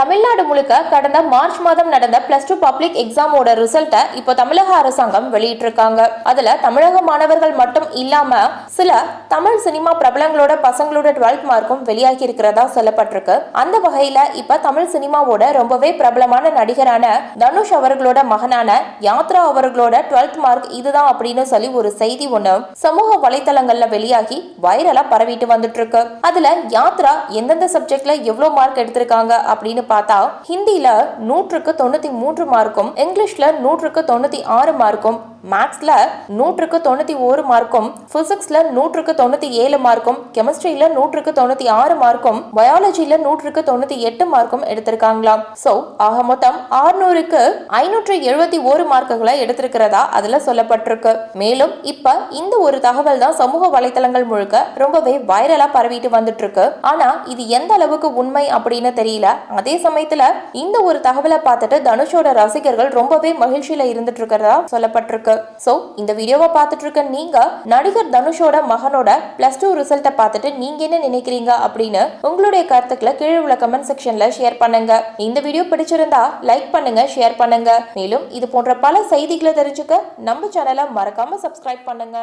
தமிழ்நாடு முழுக்க கடந்த மார்ச் மாதம் நடந்த பிளஸ் டூ பப்ளிக் எக்ஸாமோட ரிசல்ட்டை இப்போ தமிழக அரசாங்கம் வெளியிட்டிருக்காங்க. அதுல தமிழக மாணவர்கள் மட்டும் இல்லாம சில தமிழ் சினிமா பிரபலங்களோட பசங்களோட டுவெல்த் மார்க்கும் வெளியாகி இருக்கிறதா சொல்லப்பட்டிருக்கு. அந்த வகையில இப்ப தமிழ் சினிமாவோட ரொம்பவே பிரபலமான நடிகரான தனுஷ் அவர்களோட மகனான யாத்ரா அவர்களோட டுவெல்த் மார்க் இதுதான் அப்படின்னு சொல்லி ஒரு செய்தி ஒண்ணு சமூக வலைத்தளங்கள்ல வெளியாகி வைரலா பரவிட்டு வந்துட்டு இருக்கு அதுல யாத்ரா எந்தெந்த சப்ஜெக்ட்ல எவ்வளவு மார்க் எடுத்திருக்காங்க அப்படின்னு பார்த்தா ஹிந்தில நூற்றுக்கு தொண்ணூத்தி மூன்று மார்க்கும் இங்கிலீஷ்ல நூற்றுக்கு தொண்ணூத்தி ஆறு மார்க்கும் மேக்ஸ்ல நூற்றுக்கு தொண்ணூத்தி ஒரு மார்க்கும் பிசிக்ஸ்ல நூற்றுக்கு தொண்ணூத்தி ஏழு மார்க்கும் கெமிஸ்ட்ரியில நூற்றுக்கு தொண்ணூத்தி ஆறு மார்க்கும் பயாலஜியில நூற்றுக்கு தொண்ணூத்தி எட்டு மார்க்கும் எடுத்திருக்காங்களாம் சோ ஆக மொத்தம் ஆறுநூறுக்கு ஐநூற்று எழுபத்தி ஒரு மார்க்குகளை எடுத்திருக்கிறதா அதுல சொல்லப்பட்டிருக்கு. மேலும் இப்ப இந்த ஒரு தகவல் தான் சமூக வலைதளங்கள் முழுக்க ரொம்பவே வைரலா பரவிட்டு வந்துட்டு இருக்கு. ஆனா இது எந்த அளவுக்கு உண்மை அப்படின்னு தெரியல. அதே சமயத்துல இந்த ஒரு தகவலை பார்த்துட்டு தனுஷோட ரசிகர்கள் ரொம்பவே மகிழ்ச்சியில இருந்துட்டு இருக்கிறதா சொல்லப்பட்டிருக்கு. சோ இந்த வீடியோவை பார்த்துட்டு இருக்க நீங்க நடிகர் தனுஷோட மகனோட பிளஸ் டூ ரிசல்ட்டை பார்த்துட்டு நீங்க என்ன நினைக்கிறீங்க அப்படின்னு உங்களுடைய கருத்துக்களை கீழே உள்ள கமெண்ட் செக்ஷன்ல ஷேர் பண்ணுங்க. இந்த வீடியோ பிடிச்சிருந்தா லைக் பண்ணுங்க ஷேர் பண்ணுங்க. மேலும் இது போன்ற பல செய்திகளை தெரிஞ்சுக்க நம்ம சேனலை மறக்காம சப்ஸ்கிரைப் பண்ணுங்க.